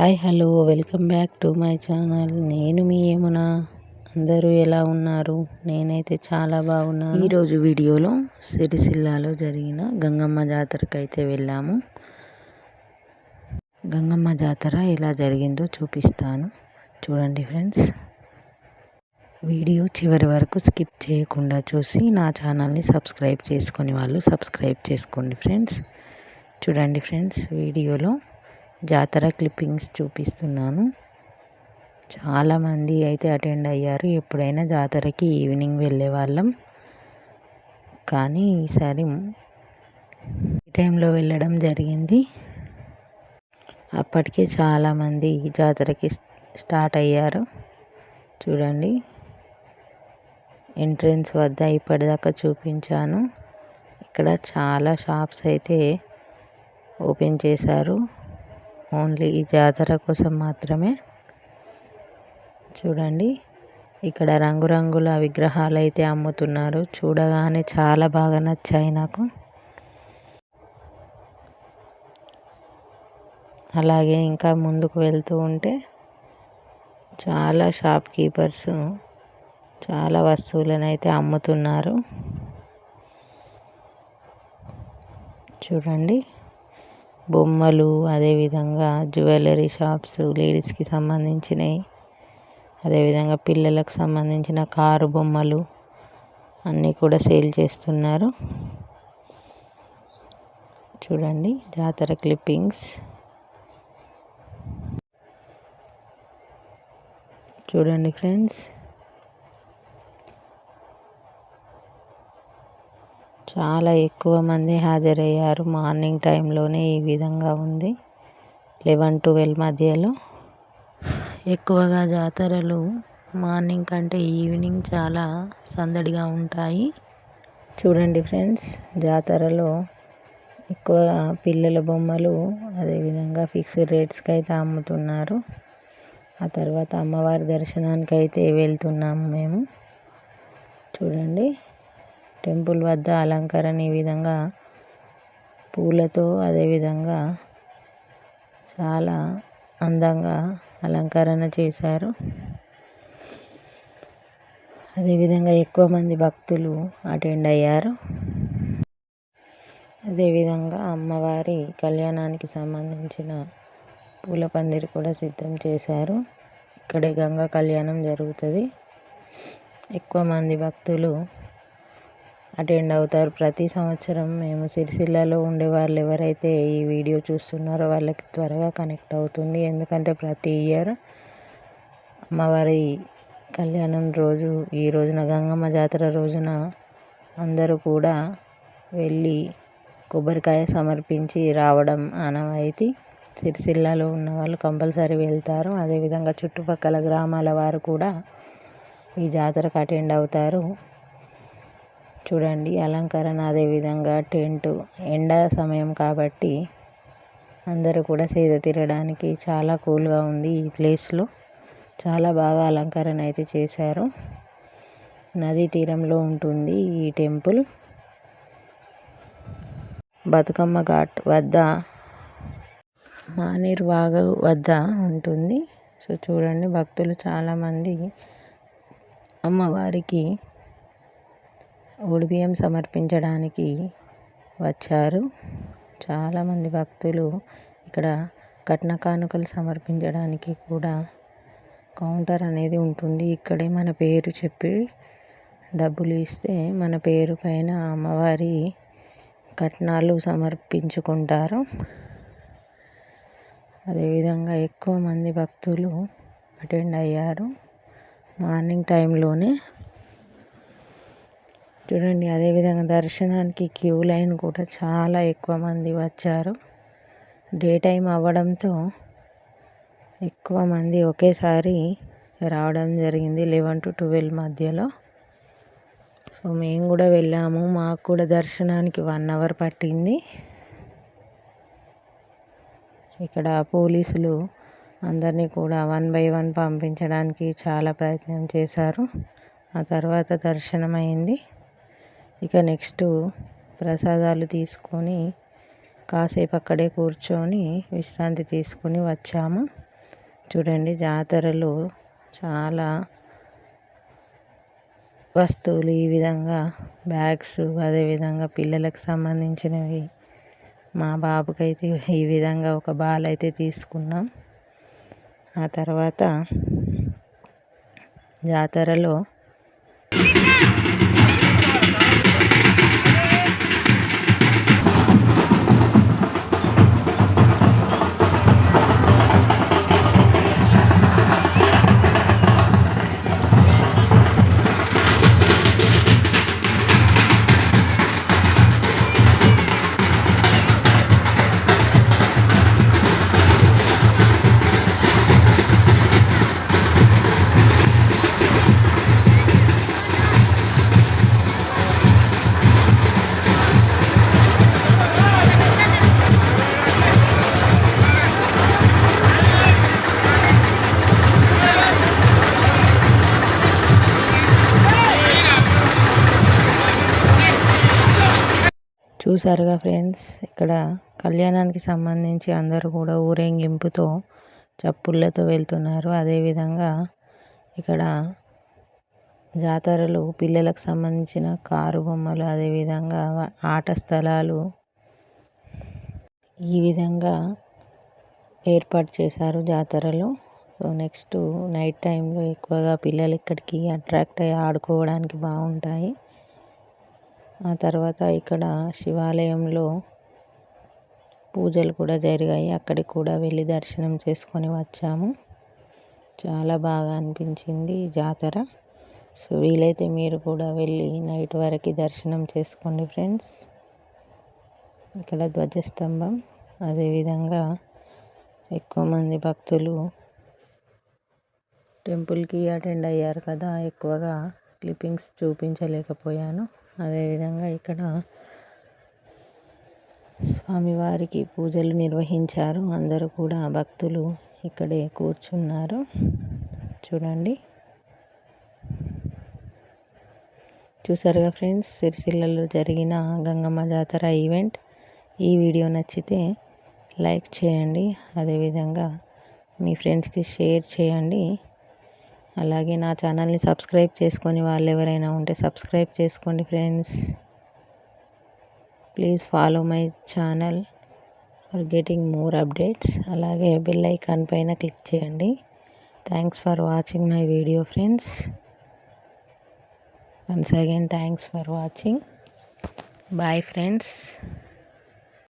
Hi hello welcome back to my channel. నేను మీ ఏమునా అందరూ ఎలా ఉన్నారు? నేనైతే చాలా బాగున్నాను. ఈరోజు వీడియోలో సిరిసిల్లాలో జరిగిన గంగమ్మ జాతరకు అయితే వెళ్ళాము. గంగమ్మ జాతర ఎలా జరిగిందో చూపిస్తాను. చూడండి ఫ్రెండ్స్. వీడియో చివరి వరకు స్కిప్ చేయకుండా చూసి నా ఛానల్ని సబ్స్క్రైబ్ చేసుకుని వాళ్ళు సబ్స్క్రైబ్ చేసుకోండి ఫ్రెండ్స్. చూడండి ఫ్రెండ్స్ వీడియోలో జాతర క్లిప్పింగ్స్ చూపిస్తున్నాను. చాలామంది అయితే అటెండ్ అయ్యారు. ఎప్పుడైనా జాతరకి ఈవినింగ్ వెళ్ళేవాళ్ళం కానీ ఈసారి ఈ టైంలో వెళ్ళడం జరిగింది. అప్పటికే చాలామంది జాతరకి స్టార్ట్ అయ్యారు. చూడండి. ఎంట్రన్స్ వద్ద ఇప్పటిదాకా చూపించాను. ఇక్కడ చాలా షాప్స్ అయితే ఓపెన్ చేశారు. ఓన్లీ ఈ జాతర కోసం మాత్రమే. చూడండి ఇక్కడ రంగురంగుల విగ్రహాలు అయితే అమ్ముతున్నారు. చూడగానే చాలా బాగా నచ్చాయి నాకు. అలాగే ఇంకా ముందుకు వెళ్తూ ఉంటే చాలా షాప్ కీపర్స్ చాలా వస్తువులను అయితే అమ్ముతున్నారు. చూడండి. బొమ్మలు అదేవిధంగా జ్యువెలరీ షాప్స్ లేడీస్కి సంబంధించినవి అదేవిధంగా పిల్లలకు సంబంధించిన కారు బొమ్మలు అన్నీ కూడా సేల్ చేస్తున్నారు. చూడండి జాతర క్లిప్పింగ్స్. చూడండి ఫ్రెండ్స్. చాలా ఎక్కువ మంది హాజరయ్యారు. మార్నింగ్ టైంలోనే ఈ విధంగా ఉంది. లెవెన్ ట్వెల్వ్ మధ్యలో ఎక్కువగా జాతరలు మార్నింగ్ కంటే ఈవినింగ్ చాలా సందడిగా ఉంటాయి. చూడండి ఫ్రెండ్స్ జాతరలో ఎక్కువ పిల్లల బొమ్మలు అదేవిధంగా ఫిక్స్డ్ రేట్స్కి అయితే అమ్ముతున్నారు. ఆ తర్వాత అమ్మవారి దర్శనానికి అయితే వెళ్తున్నాము మేము. చూడండి. టెంపుల్ వద్ద అలంకరణ ఈ విధంగా పూలతో అదేవిధంగా చాలా అందంగా అలంకరణ చేశారు. అదేవిధంగా ఎక్కువ మంది భక్తులు అటెండ్ అయ్యారు. అదేవిధంగా అమ్మవారి కళ్యాణానికి సంబంధించిన పూల పందిరి కూడా సిద్ధం చేశారు. ఇక్కడే గంగా కళ్యాణం జరుగుతుంది. ఎక్కువ మంది భక్తులు అటెండ్ అవుతారు. ప్రతి సంవత్సరం మేము సిరిసిల్లలో ఉండే వాళ్ళు ఎవరైతే ఈ వీడియో చూస్తున్నారో వాళ్ళకి త్వరగా కనెక్ట్ అవుతుంది. ఎందుకంటే ప్రతి ఇయర్ అమ్మవారి కళ్యాణం రోజు ఈ రోజున గంగమ్మ జాతర రోజున అందరూ కూడా వెళ్ళి కొబ్బరికాయ సమర్పించి రావడం ఆనవాయితీ. సిరిసిల్లలో ఉన్న వాళ్ళు కంపల్సరీ వెళ్తారు. అదేవిధంగా చుట్టుపక్కల గ్రామాల వారు కూడా ఈ జాతరకు అటెండ్ అవుతారు. చూడండి అలంకరణ అదేవిధంగా టెంట్ ఎండ సమయం కాబట్టి అందరూ కూడా సేద తీరడానికి చాలా కూల్గా ఉంది ఈ ప్లేస్లో చాలా బాగా అలంకరణ అయితే చేశారు. నదీ తీరంలో ఉంటుంది ఈ టెంపుల్. బతుకమ్మ ఘాట్ వద్ద మానేర్ వాగు వద్ద ఉంటుంది. సో చూడండి భక్తులు చాలామంది అమ్మవారికి బియ్యం సమర్పించడానికి వచ్చారు. చాలామంది భక్తులు ఇక్కడ కట్న కానుకలు సమర్పించడానికి కూడా కౌంటర్ అనేది ఉంటుంది. ఇక్కడే మన పేరు చెప్పి డబ్బులు ఇస్తే మన పేరు పైన అమ్మవారి కట్నాలు సమర్పించుకుంటారు. అదేవిధంగా ఎక్కువ మంది భక్తులు అటెండ్ అయ్యారు మార్నింగ్ టైంలోనే. చూడండి అదేవిధంగా దర్శనానికి క్యూ లైన్ కూడా చాలా ఎక్కువ మంది వచ్చారు. డే టైం అవ్వడంతో ఎక్కువ మంది ఒకేసారి రావడం జరిగింది లెవెన్ టు ట్వెల్వ్ మధ్యలో. సో మేము కూడా వెళ్ళాము. మాకు కూడా దర్శనానికి వన్ అవర్ పట్టింది. ఇక్కడ పోలీసులు అందరినీ కూడా వన్ బై వన్ పంపించడానికి చాలా ప్రయత్నం చేశారు. ఆ తర్వాత దర్శనం అయింది ఇక నెక్స్ట్ ప్రసాదాలు తీసుకొని కాసేపు అక్కడే కూర్చొని విశ్రాంతి తీసుకొని వచ్చాము. చూడండి జాతరలో చాలా వస్తువులు ఈ విధంగా బ్యాగ్స్ అదేవిధంగా పిల్లలకు సంబంధించినవి. మా బాబుకైతే ఈ విధంగా ఒక బాల్ అయితే తీసుకున్నాం. ఆ తర్వాత జాతరలో చూసారుగా ఫ్రెండ్స్? ఇక్కడ కళ్యాణానికి సంబంధించి అందరూ కూడా ఊరేగింపుతో చప్పుళ్ళతో వెళ్తున్నారు. అదేవిధంగా ఇక్కడ జాతరలు పిల్లలకు సంబంధించిన కారు బొమ్మలు అదేవిధంగా ఆట స్థలాలు ఈ విధంగా ఏర్పాటు చేశారు జాతరలు. సో నెక్స్ట్ నైట్ టైంలో ఎక్కువగా పిల్లలు ఇక్కడికి అట్రాక్ట్ అయ్యి ఆడుకోవడానికి బాగుంటాయి. ఆ తర్వాత ఇక్కడ శివాలయంలో పూజలు కూడా జరిగాయి. అక్కడికి కూడా వెళ్ళి దర్శనం చేసుకొని వచ్చాము. చాలా బాగా అనిపించింది జాతర. సో వీలైతే మీరు కూడా వెళ్ళి నైట్ వరకు దర్శనం చేసుకోండి ఫ్రెండ్స్. ఇక్కడ ధ్వజస్తంభం. అదేవిధంగా ఎక్కువ మంది భక్తులు టెంపుల్కి అటెండ్ అయ్యారు కదా ఎక్కువగా క్లిప్పింగ్స్ చూపించలేకపోయాను. అదేవిధంగా ఇక్కడ స్వామివారికి పూజలు నిర్వహించారు. అందరూ కూడా భక్తులు ఇక్కడే కూర్చున్నారు. చూడండి. చూసారుగా ఫ్రెండ్స్ సిరిసిల్లలో జరిగిన గంగమ్మ జాతర ఈవెంట్. ఈ వీడియో నచ్చితే లైక్ చేయండి. అదేవిధంగా మీ ఫ్రెండ్స్కి షేర్ చేయండి. అలాగే నా ఛానల్ని సబ్స్క్రైబ్ చేసుకొని వాళ్ళు ఎవరైనా ఉంటే సబ్స్క్రైబ్ చేసుకోండి friends. Please follow my channel for getting more updates. అలాగే బెల్ ఐకాన్ పైన క్లిక్ చేయండి. Thanks for watching my video friends. Once again thanks for watching. Bye friends.